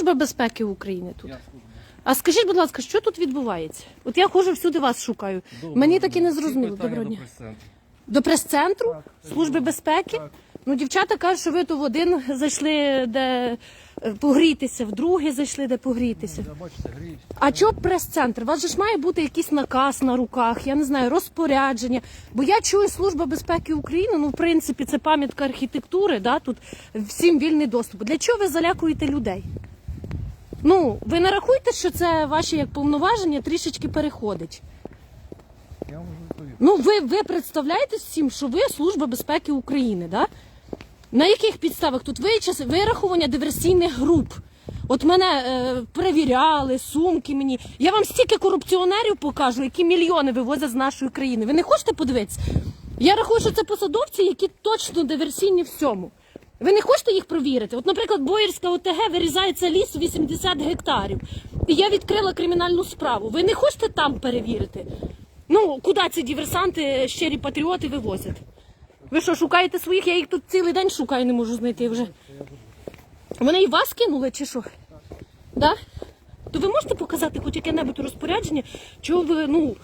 Служба безпеки України тут. А скажіть, будь ласка, що тут відбувається? От я ходжу всюди вас шукаю. Мені так і не зрозуміло. Доброго дня. До прес-центру Служби безпеки? Так. Ну, дівчата кажуть, що ви то в один зайшли, де е, погрітися, в другий зайшли, де погрітися. Бачите. А чого прес-центр? У вас же ж має бути якийсь наказ на руках, я не знаю, розпорядження. Бо я чую Служба безпеки України, ну в принципі це пам'ятка архітектури, да, тут всім вільний доступ. Для чого ви залякуєте людей? Ну, ви не рахуєте, що це ваші як повноваження трішечки переходить. Я можу відповісти. Ну, ви, ви представляєте всім, що ви Служба безпеки України, да? На яких підставах тут вичас, вирахування диверсійних груп? От мене е, перевіряли, сумки мені. Я вам стільки корупціонерів покажу, які мільйони вивозять з нашої країни. Ви не хочете подивитися? Я рахую, що це посадовці, які точно диверсійні всьому. Ви не хочете їх провірити? От, наприклад, Боїрська ОТГ вирізається ліс 80 гектарів. І я відкрила кримінальну справу. Ви не хочете там перевірити? Ну, куди ці диверсанти, щирі патріоти вивозять? Ви що, шукаєте своїх? Я їх тут цілий день шукаю, не можу знайти вже. Вони і вас кинули, чи що? Да? То ви можете показати хоч яке-небудь розпорядження, чого ви, ну,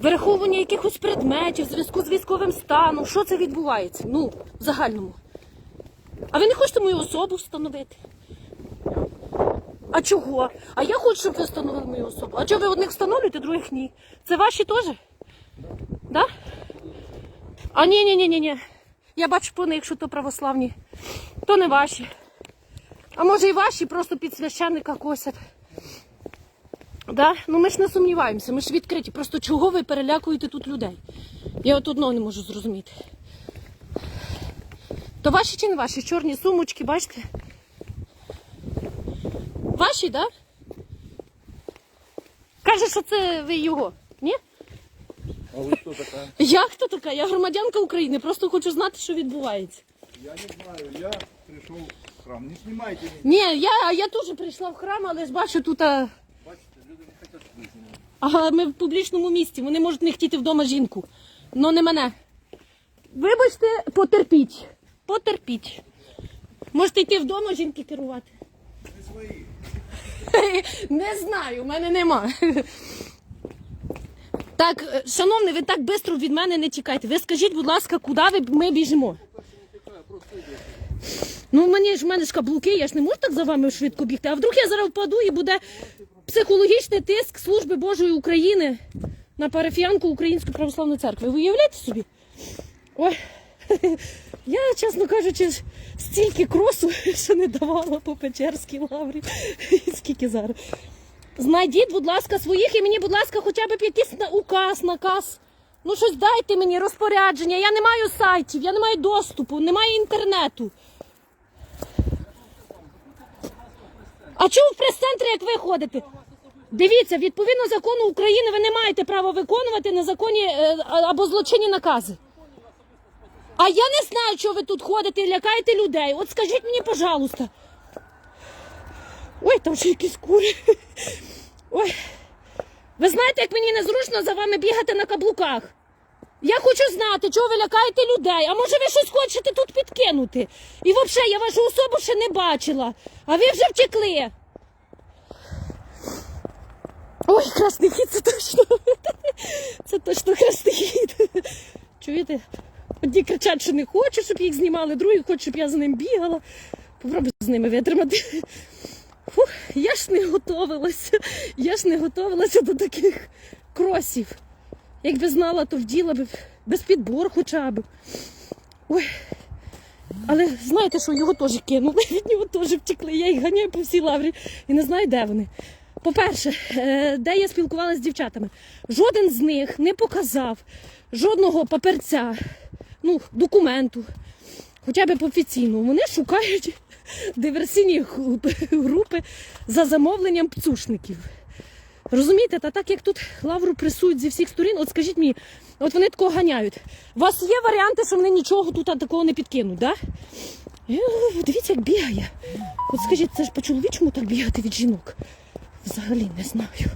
вираховування якихось предметів, зв'язку з військовим станом, що це відбувається? Ну, в загальному. А ви не хочете мою особу встановити? А чого? А я хочу, щоб ви встановили мою особу. А чого ви одних встановлюєте, других ні? Це ваші теж? Да? А ні, ні, ні, ні, ні. Я бачу по них, що то православні. То не ваші. А може і ваші просто під священника косять. Да? Ну ми ж не сумніваємося, ми ж відкриті. Просто чого ви перелякуєте тут людей? Я от одного не можу зрозуміти. То ваші чи не ваші? Чорні сумочки, бачите? Ваші, так? Да? Каже, що це ви його. Ні? А ви хто така? Я хто така? Я громадянка України, просто хочу знати, що відбувається. Я не знаю, я прийшов в храм. Не знімайте мене. Ні, я, я теж прийшла в храм, але ж бачу тут. А... Бачите, люди не хочуть визнати. Ага, ми в публічному місці. Вони можуть не хотіти вдома жінку. Ну не мене. Вибачте, потерпіть. Потерпіть. Можете йти вдома жінки керувати. Не свої. Не знаю, у мене нема. Так, е, шановний, ви так швидко від мене не тікайте. Ви скажіть, будь ласка, куди ви, ми біжимо? Ну, мені ж в мене ж каблуки, я ж не можу так за вами швидко бігти. А вдруг я зараз впаду і буде психологічний тиск Служби Божої України на парафіянку Української православної церкви. Ви уявляєте собі? Ой, я, чесно кажучи, стільки кросу, що не давала по Печерській лаврі. Скільки зараз. Знайдіть, будь ласка, своїх і мені, будь ласка, хоча б якийсь на- указ, наказ. Ну щось дайте мені розпорядження. Я не маю сайтів, я не маю доступу, немає інтернету. А чому в прес-центрі, як ви ходите? Дивіться, відповідно закону України ви не маєте права виконувати незаконні е, або злочинні накази. А я не знаю, чого ви тут ходите і лякаєте людей. От скажіть мені, пожалуйста. Ой, там ще якісь кури. Ой. Ви знаєте, як мені незручно за вами бігати на каблуках? Я хочу знати, чого ви лякаєте людей. А може ви щось хочете тут підкинути? І взагалі я вашу особу ще не бачила, а ви вже втекли. Ой, красний хід, це точно. Це точно красний хід. Чуєте? Одні кричать, що не хочуть, щоб їх знімали, другі хочуть, щоб я за ним бігала. Попробуй з ними витримати. Фух, я ж не готовилася. Я ж не готовилася до таких кросів. Якби знала, то вділа б без підбору хоча б. Ой. Але знаєте, що його теж кинули, від нього теж втекли. Я їх ганяю по всій лаврі і не знаю, де вони. По-перше, е, де я спілкувалася з дівчатами, жоден з них не показав жодного паперця, ну, документу, хоча б офіційно. Вони шукають диверсійні групи за замовленням пцушників. Розумієте, та так як тут лавру пресують зі всіх сторін, от скажіть мені, от вони такого ганяють. У вас є варіанти, що вони нічого тут такого не підкинуть, да? Е, Дивіться, як бігає. От скажіть, це ж по-чоловічому так бігати від жінок? Взагалі не знаю.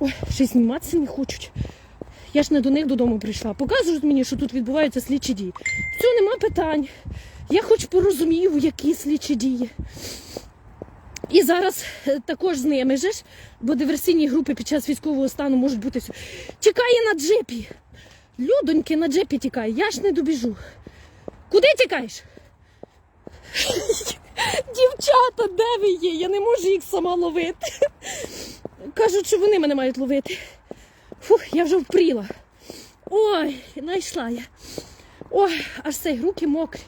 Ой, ще й зніматися не хочуть. Я ж не до них додому прийшла. Показують мені, що тут відбуваються слідчі дії. Все, нема питань. Я хоч порозумію, які слідчі дії. І зараз е, також з ними же ж, бо диверсійні групи під час військового стану можуть бути все. Тікає на джипі. Людоньки на джипі тікає, я ж не добіжу. Куди тікаєш? Дівчата, де ви є? Я не можу їх сама ловити. Кажуть, що вони мене мають ловити. Фух, я вже впріла. Ой, знайшла я. Ой, аж цей руки мокрі.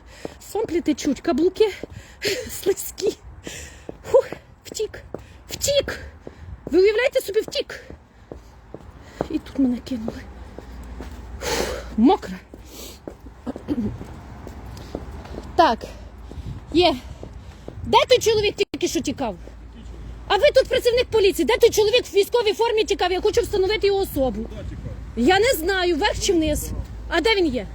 Сомплі течуть, каблуки слизькі. Фух, втік, втік. Ви уявляєте собі втік. І тут мене кинули. Фух, мокра. Так, є. Де той чоловік тільки що тікав? А ви тут працівник поліції. Де той чоловік в військовій формі тікав? Я хочу встановити його особу. Я не знаю, вверх чи вниз. А де він є?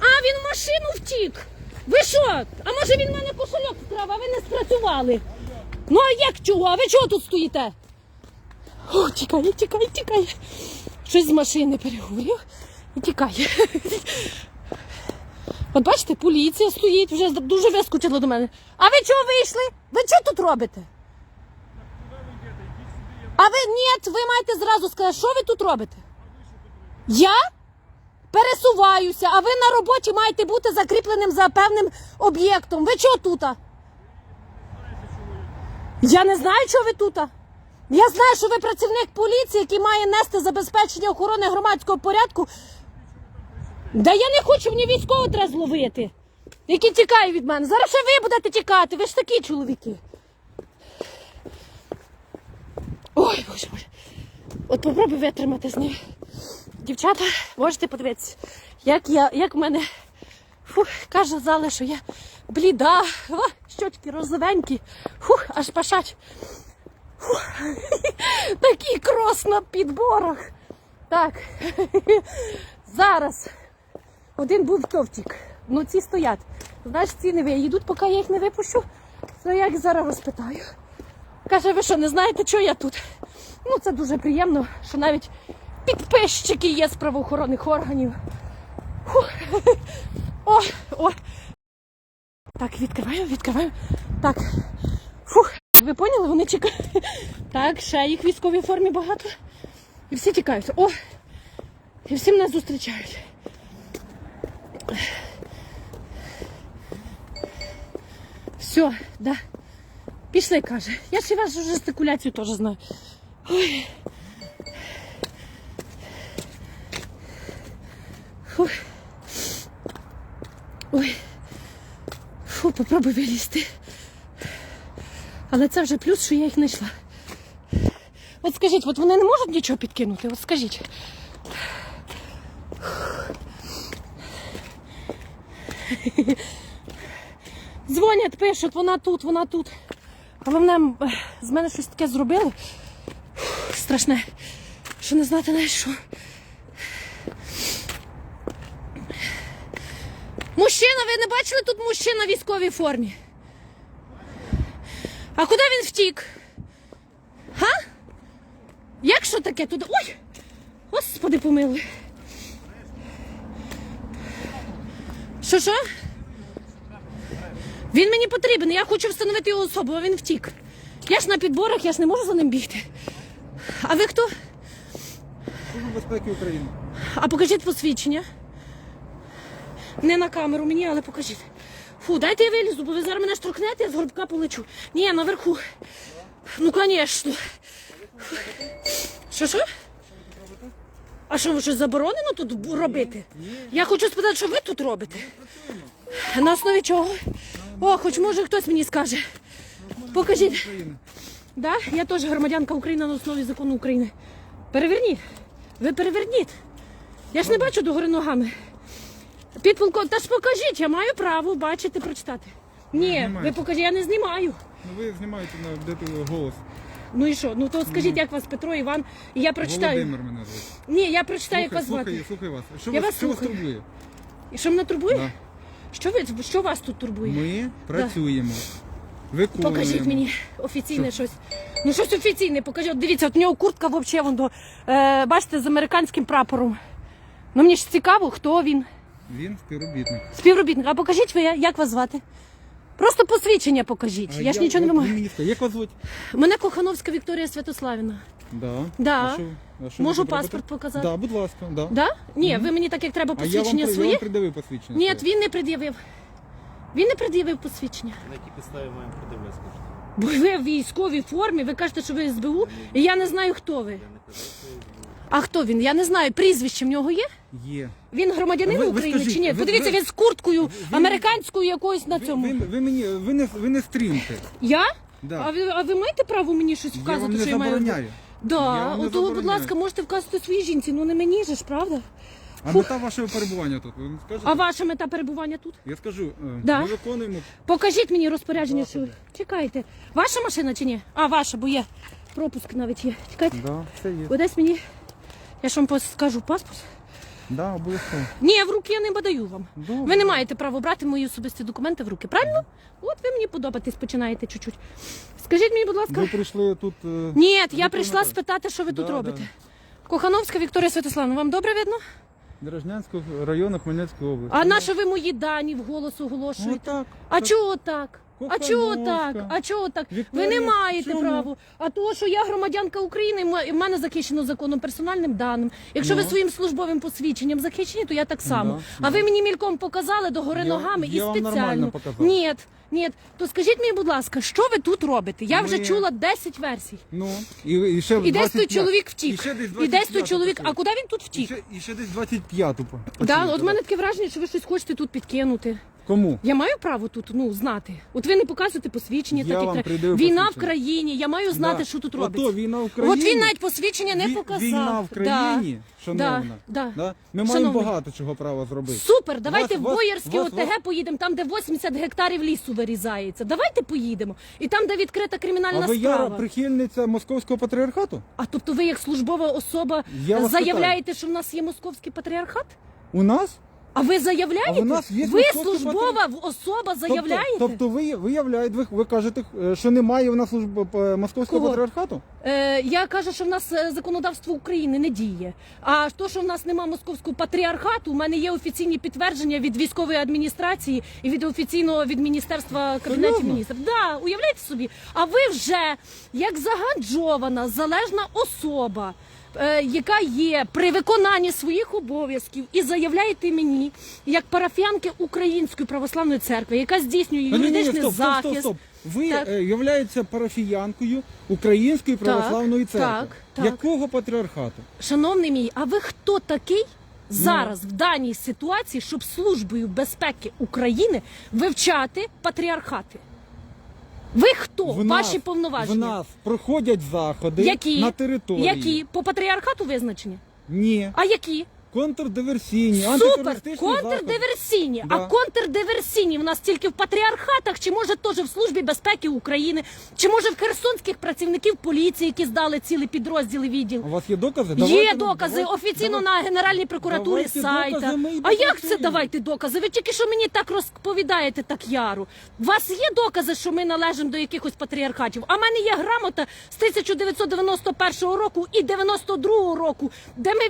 А, він в машину втік. Ви що? А може він в мене кошельок вкрав, а ви не спрацювали? Ну а як чого? А ви чого тут стоїте? О, тікає, тікає, тікає. Щось з машини переговорив і тікає. От бачите, поліція стоїть, вже дуже вискочила до мене. А ви чого вийшли? Ви що тут робите? А ви ні, ви маєте зразу сказати, що ви тут робите? Я пересуваюся, а ви на роботі маєте бути закріпленим за певним об'єктом. Ви чого тут? Я не знаю, чого ви тут. Я знаю, що ви працівник поліції, який має нести забезпечення охорони громадського порядку. Да я не хочу, мені військово треба зловити, який тікає від мене. Зараз ще ви будете тікати, ви ж такі чоловіки. Боже боже. От попробуй витримати з ним. Дівчата, можете подивитися, як я, як в мене фух, каже зали, що я бліда, о, щочки розовенькі, фух, аж пашать. Такий крос на підборах. Так, зараз один був хто втік. Ну ці стоять. Знаєш, ці не виїдуть, поки я їх не випущу. То я їх зараз розпитаю. Каже, ви що, не знаєте, що я тут? Ну, це дуже приємно, що навіть підписчики є з правоохоронних органів. О, о. Так, відкриваю, відкриваю. Так. Фух. Ви поняли? Вони чекають. Так, ще їх в військовій формі багато. І всі тікають. О! І всі мене зустрічають. Все, да. Пішли, каже. Я ще вашу жестикуляцію теж знаю. Ой. Фу. Ой. Фу, попробуй вилізти. Але це вже плюс, що я їх знайшла. От скажіть, от вони не можуть нічого підкинути? От скажіть. Дзвонять, пишуть, вона тут, вона тут. Головне, м, з мене щось таке зробили. Страшне. Що не знати навіть що. Мужчина, ви не бачили тут мужчина в військовій формі? А куди він втік? Га? Як що таке туди? Ой! Господи помилуй. Що що? Він мені потрібен, я хочу встановити його особу, а він втік. Я ж на підборах, я ж не можу за ним бігти. А ви хто? Служба безпеки України. А покажіть посвідчення. Не на камеру мені, але покажіть. Фу, дайте я вилізу, бо ви зараз мене штрухнете, я з горбка полечу. Ні, наверху. Ну, звісно. Що що? А що, ви щось заборонено тут робити? Я хочу спитати, що ви тут робите? На основі чого? О, хоч може хтось мені скаже. Покажіть. Да? Я теж громадянка України на основі закону України. Переверніть. Ви переверніть. Я ж не бачу догори ногами. Підполко, та ж покажіть, я маю право бачити, прочитати. Ні, ви покажіть, я не знімаю. Ну ви знімаєте на де ти голос. Ну і що? Ну то скажіть, як вас Петро, Іван, і я прочитаю. Володимир мене звати. Ні, я прочитаю, як вас звати. слухай, слухай вас. Що, Я вас, вас що вас слухаю. турбує? І що мене турбує? Да. Що ви що вас тут турбує? Ми працюємо. Виконуємо. Покажіть мені офіційне щось. Ну щось офіційне, покажіть. От Дивіться, от в нього куртка взагалі вон до, е, бачите, з американським прапором. Ну мені ж цікаво, хто він. Він співробітник. Співробітник. А покажіть ви, як вас звати? Просто посвідчення покажіть. А я ж нічого не от вимагаю. мені Як вас звуть? Мене Кохановська Вікторія Святославівна. Да. Да. А що, а що Можу ви тут паспорт робите? показати? Да, будь ласка, да. Да? Ні, ви мені так як треба А я вам, посвідчення при- я своє. вам придавив посвідчення. Ні, своє. він не пред'явив. Він не пред'явив посвідчення. На якій підставі маємо подивлятися, скажете? Бо ви в військовій формі, ви кажете, що ви СБУ, і я не знаю, хто ви. Я не кажу, що я А хто він? Я не знаю. Прізвище в нього є? Є. Він громадянин Ви- ви України скажіть, чи ні? ви- Подивіться, ви- він з курткою ви- американською якоюсь на Ви, цьому. ви, ви мені, ви не, ви не стрімте. Я? Да. А ви, а ви маєте право мені щось Я вказувати, вам не що я маю? забороняю. Да, Я вам не от того, будь забороняю. ласка, можете вказувати своїй жінці, ну не мені же ж, правда? А мета вашого перебування тут, ви скажете? А ваша мета перебування тут? Я скажу, е, Да. ми виконуємо Покажіть мені розпорядження, що ви. Чекайте. Ваша машина чи ні? А, ваша, бо є. Пропуск навіть є. Чекайте. Да, все є. Ви десь мені. Я ж вам пос- скажу паспорт. Да, обов'язково. Ні, в руки я не подаю вам. Добре. Ви не маєте права брати мої особисті документи в руки, правильно? От ви мені подобаєтесь, починаєте чуть-чуть. Скажіть мені, будь ласка. Ви прийшли тут. е, Ні, я прийшла спитати, що ви тут Да, робите. да. Кохановська Вікторія Святославна, вам добре видно? Дорожнянського району Хмельницької області. А на що ви мої дані в голос оголошуєте? Отак. А чого так? А чого так? А чого так? Ви не маєте чому? права. А то, що я громадянка України, м- в мене захищено законом персональним даним. Якщо ви Ну. своїм службовим посвідченням захищені, то я так само. Да, а да. ви мені мільком показали до гори Я- ногами я і вам спеціально. нормально показав. Ні, ні. То скажіть мені, будь ласка, що ви тут робите? Я вже Ми- чула 10 версій. Ну, і, і ще І десь 25. той чоловік втік. І ще десь І десь той 25 чоловік. А куди він тут І втік? ще, і ще десь 25-ту. по- Да, от в мене таке враження, що ви щось хочете тут підкинути. Кому? Я маю право тут ну знати. От ви не показуєте посвідчення, Я так вам як треба. придаю Війна в посвідчення. країні. Я маю знати, Да. що тут Ото робиться. війна в Україні. От він навіть посвідчення не Ві- показав. Війна в країні, Да. шановна. Да. Да? Ми маємо Шановний. багато чого права зробити. Супер, давайте Вас- в вас- Боярське вас- ОТГ вас- поїдемо, там, де 80 гектарів лісу вирізається. Давайте поїдемо. І там, де відкрита кримінальна А ви справа. прихильниця московського патріархату? А тобто ви як службова особа Я вас заявляєте, що в нас є московський патріархат? У нас? А ви заявляєте? А у нас є ви службова особа заявляєте? Тобто, тобто ви виявляєте, ви, ви кажете, е, що немає у нас служби е, московського Кого? патріархату? Е, я кажу, що в нас е, законодавство України не діє. А то, що в нас немає московського патріархату, у мене є офіційні підтвердження від військової адміністрації і від офіційного від міністерства кабінету Серйозно? міністрів. Да, уявляєте собі. А ви вже як заганджована залежна особа. Е, Яка є при виконанні своїх обов'язків і заявляєте мені як парафіянки Української православної церкви, яка здійснює юридичний захист. Ви Так. е, являєтеся парафіянкою Української православної церкви. так, так. Якого патріархату? Шановний мій, а ви хто такий зараз в даній ситуації, щоб службою безпеки України вивчати патріархати? Ви хто? В Ваші нас- В нас проходять заходи Які? на території. Які? По патріархату визначені? Ні. А які? Контрдиверсійні, Супер! антитерористичні заходи. Контрдиверсійні. Да. А контрдиверсійні в нас тільки в патріархатах, чи може теж в службі безпеки України, чи може в херсонських працівників поліції, які здали цілі підрозділи відділ. У вас є докази? Є Давайте, докази давайте, офіційно давайте. на Генеральній прокуратурі Давайте сайта. докази, ми і а як це давайте докази? Ви тільки що мені так розповідаєте так яру. У вас є докази, що ми належимо до якихось патріархатів? А в мене є грамота з 1991 року і 92 року, де ми